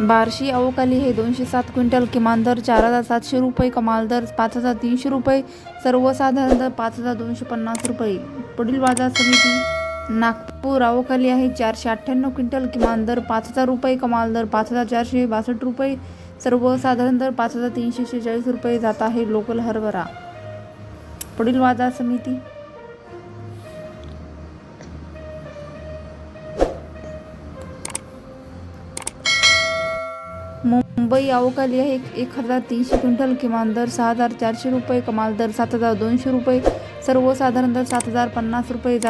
बार्शी अवकाली हे दोनशे सात क्विंटल किमान दर चार हजार सातशे रुपये कमाल दर पाच हजार तीनशे रुपये सर्वसाधारण दर पाच हजार दोनशे पन्नास रुपये. पुढील बाजार समिती नागपूर अवकाली आहे चारशे अठ्ठ्याण्णव क्विंटल किमान दर पाच हजार रुपये कमाल दर पाच हजार चारशे बासष्ट रुपये सर्वसाधारण दर पाच हजार तीनशे शेहेचाळीस रुपये जात आहे लोकल हरभरा. पुढील बाजार समिती मुंबई अवकाली आहे. एक हजार तीनशे क्विंटल किमान दर सहा हजार चारशे रुपये कमाल दर सात हजार दोनशे रुपये सर्वसाधारण दर सात हजार पन्नास रुपये जात